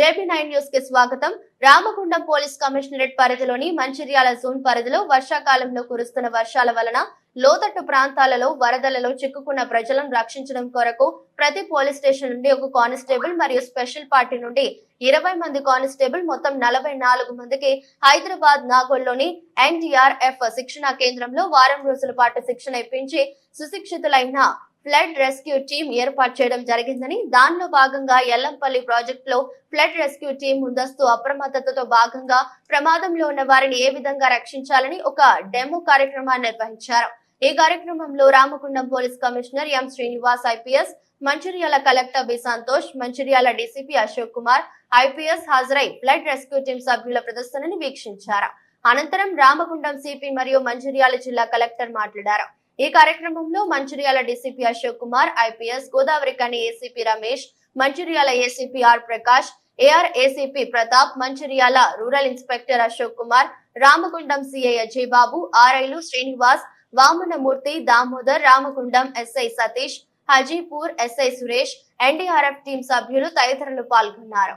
JB nine న్యూస్కి స్వాగతం. Ramagundam police commissionerate పరిధిలోని మంచిర్యాల జోన్ పరిధిలో వర్షాకాలంలో కురుస్తున్న వర్షాల వలన లోతట్టు ప్రాంతాలలో వరదలలో చిక్కుకున్న ప్రజలను రక్షించడం కొరకు ప్రతి పోలీస్ స్టేషన్ నుండి ఒక కానిస్టేబుల్ మరియు స్పెషల్ పార్టీ నుండి ఇరవై మంది కానిస్టేబుల్ మొత్తం నలభై నాలుగు మందికి హైదరాబాద్ నాగోల్లోని ఎన్టీఆర్ఎఫ్ శిక్షణా కేంద్రంలో వారం రోజుల పాటు శిక్షణ ఇప్పించి సుశిక్షితులైన ఫ్లడ్ రెస్క్యూ టీం ఏర్పాటు చేయడం జరిగిందని దానిలో భాగంగా ఎల్లంపల్లి ప్రాజెక్టులో ఫ్లడ్ రెస్క్యూ టీం ముందస్తు అప్రమత్తతతో భాగంగా ప్రమాదంలో ఉన్న వారిని ఏ విధంగా రక్షించాలని ఒక డెమో కార్యక్రమాన్ని నిర్వహించారు. ఈ కార్యక్రమంలో Ramagundam police commissioner M Srinivas IPS Mancherial collector B Santosh Mancherial DCP Ashok Kumar IPS హాజరై ఫ్లడ్ రెస్క్యూ టీం సభ్యుల ప్రదర్శనని వీక్షించారు. అనంతరం రామగుండం సిపి మరియు మంచిర్యాల జిల్లా కలెక్టర్ మాట్లాడారు. ఈ కార్యక్రమంలో Mancherial DCP Ashok Kumar IPS Godavarikhani ACP Ramesh Mancherial ACP R Prakash AR ACP Pratap Mancherial rural inspector Ashok Kumar Ramagundam CI Ajay Babu ఆర్ఐలు Srinivas Vamanamurthy Damodar Ramagundam SI Satish Hajipur SI Suresh NDRF team సభ్యులు తదితరులు పాల్గొన్నారు.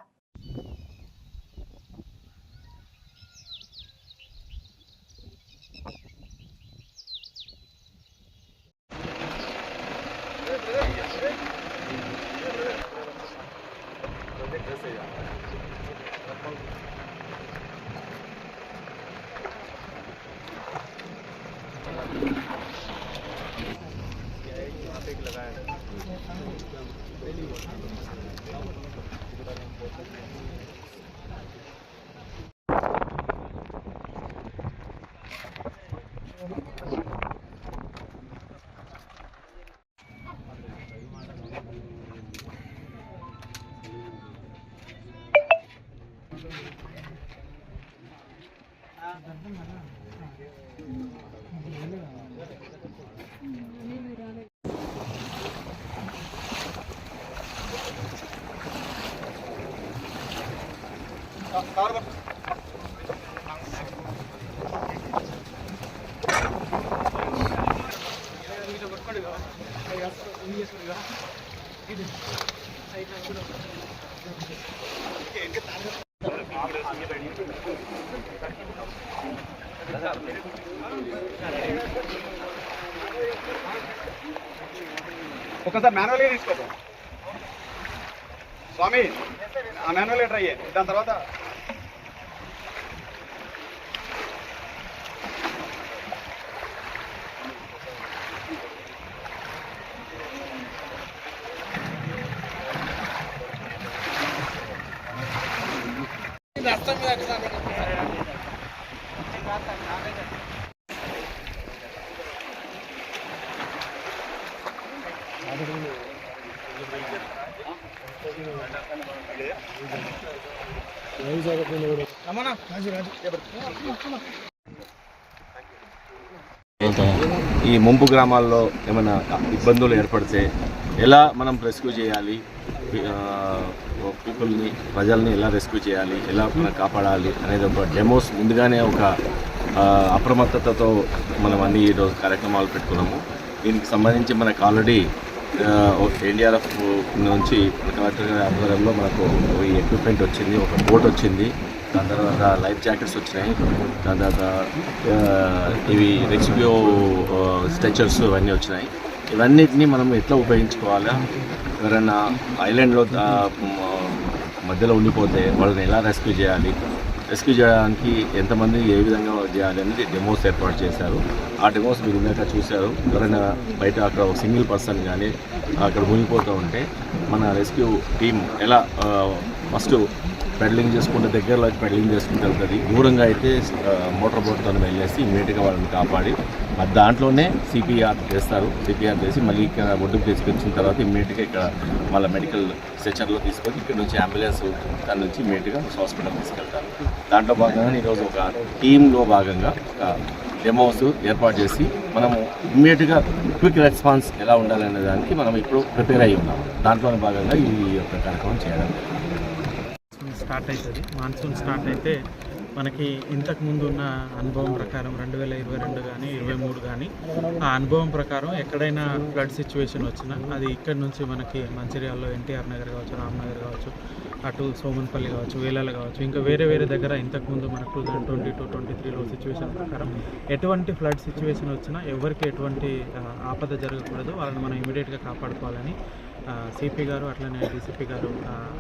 아, 아. 음. ఒకసారి మాన్యువల్గా తీసుకోపో. స్వామి ఆ మాన్యువల్గా try చేయండి దాని తర్వాత ఈ ముంపు గ్రామాల్లో ఏమైనా ఇబ్బందులు ఏర్పడితే ఎలా మనం రెస్క్యూ చేయాలి? ఆ, ప్రజల్ని ఎలా రెస్క్యూ చేయాలి ఎలా మనం కాపాడాలి అనేది ఒక డెమోస్ ముందుగానే ఒక అప్రమత్తతతో మనం అన్ని ఈరోజు కార్యక్రమాలు పెట్టుకున్నాము. దీనికి సంబంధించి మనకు ఆల్రెడీ ఎన్డీఆర్ఎఫ్ నుంచి కలెక్టర్ గారి ఆధ్వర్యంలో మనకు ఈ ఎక్విప్మెంట్ వచ్చింది ఒక బోట్ వచ్చింది. దాని తర్వాత లైఫ్ జాకెట్స్ వచ్చినాయి. దాని తర్వాత ఇవి రెస్క్యూ స్ట్రెచర్స్ ఇవన్నీ వచ్చినాయి. ఇవన్నిటిని మనం ఎట్లా ఉపయోగించుకోవాలా? ఎవరైనా ఐలాండ్లో మధ్యలో ఉండిపోతే వాళ్ళని ఎలా రెస్క్యూ చేయాలి? రెస్క్యూ చేయడానికి ఎంతమంది ఏ విధంగా చేయాలి అనేది డెమోస్ ఏర్పాటు చేశారు. ఆ డెమోస్ మీరు ఇందాక చూశారు. ఎవరైనా బయట అక్కడ ఒక సింగిల్ పర్సన్ కానీ అక్కడ మునిగిపోతూ ఉంటే మన రెస్క్యూ టీం ఎలా ఫస్ట్ పెడలింగ్ చేసుకుంటే దగ్గరలో పెడలింగ్ చేసుకుంటూ వెళ్తుంది. దూరంగా అయితే మోటార్ బోట్తో వెళ్ళేసి ఇమీడియట్గా వాళ్ళని కాపాడి ఆ దాంట్లోనే సిపిఆర్ చేస్తారు. సిపిఆర్ చేసి మళ్ళీ ఇక్కడ ఒడ్డుకు తీసుకొచ్చిన తర్వాత ఇమీడియట్గా ఇక్కడ వాళ్ళ మెడికల్ స్ట్రెచర్లో తీసుకొని ఇక్కడ నుంచి అంబులెన్స్ దాని నుంచి ఇమీడియట్గా హాస్పిటల్ తీసుకెళ్తారు. దాంట్లో భాగంగా ఈరోజు ఒక టీంలో భాగంగా ఒక డెమోస్ ఏర్పాటు చేసి మనము ఇమ్మీడియట్గా క్విక్ రెస్పాన్స్ ఎలా ఉండాలనే దానికి మనం ఇప్పుడు ప్రిపేర్ అయ్యి ఉన్నాం. దాంట్లోనే భాగంగా ఈ యొక్క కార్యక్రమం చేయడం. స్టార్ట్ అవుతుంది. మాన్సూన్ స్టార్ట్ అయితే మనకి ఇంతకు ముందు ఉన్న అనుభవం ప్రకారం రెండు వేల ఇరవై రెండు కానీ ఇరవై మూడు కానీ ఆ అనుభవం ప్రకారం ఎక్కడైనా ఫ్లడ్ సిచ్యువేషన్ వచ్చినా అది ఇక్కడ నుంచి మనకి మంచిర్యాలలో ఎన్టీఆర్ నగర్ కావచ్చు రామ్నగర్ కావచ్చు అటు సోమన్పల్లి కావచ్చు వేలాల కావచ్చు ఇంకా వేరే వేరే దగ్గర ఇంతకుముందు మనకు టూ ట్వంటీ టూ ట్వంటీ త్రీలో సిచ్యువేషన్ ప్రకారం ఎటువంటి ఫ్లడ్ సిచ్యువేషన్ వచ్చినా ఎవరికి ఎటువంటి ఆపద జరగకూడదు. వాళ్ళని మనం ఇమీడియట్గా కాపాడుకోవాలని సిపి గారు అట్లనే డీసీపీ గారు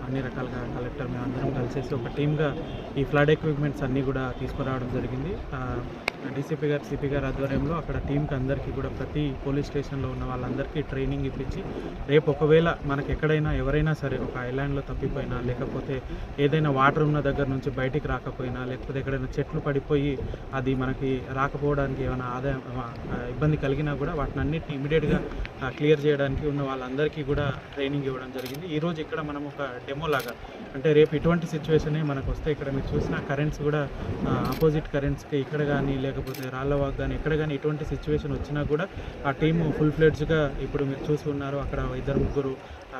అన్ని రకాలుగా కలెక్టర్ మేము అందరం కలిసేసి ఒక టీమ్గా ఈ ఫ్లడ్ ఎక్విప్మెంట్స్ అన్నీ కూడా తీసుకురావడం జరిగింది. డీసీపీ గారు సిపి గారు ఆధ్వర్యంలో అక్కడ టీంకి అందరికీ కూడా ప్రతి పోలీస్ స్టేషన్లో ఉన్న వాళ్ళందరికీ ట్రైనింగ్ ఇప్పించి రేపు ఒకవేళ మనకి ఎక్కడైనా ఎవరైనా సరే ఒక ఐలాండ్లో తప్పిపోయినా లేకపోతే ఏదైనా వాటర్ ఉన్న దగ్గర నుంచి బయటికి రాకపోయినా లేకపోతే ఎక్కడైనా చెట్లు పడిపోయి అది మనకి రాకపోవడానికి ఏమైనా ఆదాయం ఇబ్బంది కలిగినా కూడా వాటిని అన్నిటిని ఇమీడియట్గా క్లియర్ చేయడానికి ఉన్న వాళ్ళందరికీ కూడా ట్రైనింగ్ ఇవ్వడం జరిగింది. ఈరోజు ఇక్కడ మనం ఒక డెమో లాగా అంటే రేపు ఇటువంటి సిచ్యువేషన్ మనకు వస్తే ఇక్కడ మీరు చూసిన కరెంట్స్ కూడా ఆపోజిట్ కరెంట్స్కి ఇక్కడ కానీ లేకపోతే రాళ్ళవాగ్ కానీ ఎక్కడ కానీ ఎటువంటి సిచ్యువేషన్ వచ్చినా కూడా ఆ టీము ఫుల్ ఫ్లెడ్జ్గా ఇప్పుడు మీరు చూసి ఉన్నారు. అక్కడ ఇద్దరు ముగ్గురు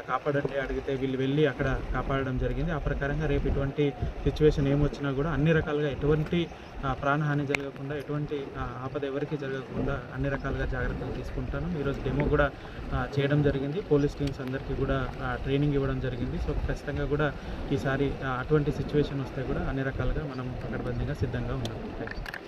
కాపాడండి అడిగితే వీళ్ళు వెళ్ళి అక్కడ కాపాడడం జరిగింది. ఆ ప్రకారంగా రేపు ఇటువంటి సిచ్యువేషన్ ఏమొచ్చినా కూడా అన్ని రకాలుగా ఎటువంటి ప్రాణహాని జరగకుండా ఎటువంటి ఆపద ఎవరికి జరగకుండా అన్ని రకాలుగా జాగ్రత్తలు తీసుకుంటాను. ఈరోజు డెమో కూడా చేయడం జరిగింది. పోలీస్ టీమ్స్ అందరికీ కూడా ట్రైనింగ్ ఇవ్వడం జరిగింది. సో ఖచ్చితంగా కూడా ఈసారి అటువంటి సిచ్యువేషన్ వస్తే కూడా అన్ని రకాలుగా మనం పకడ్బందీగా సిద్ధంగా ఉన్నాం. Thank you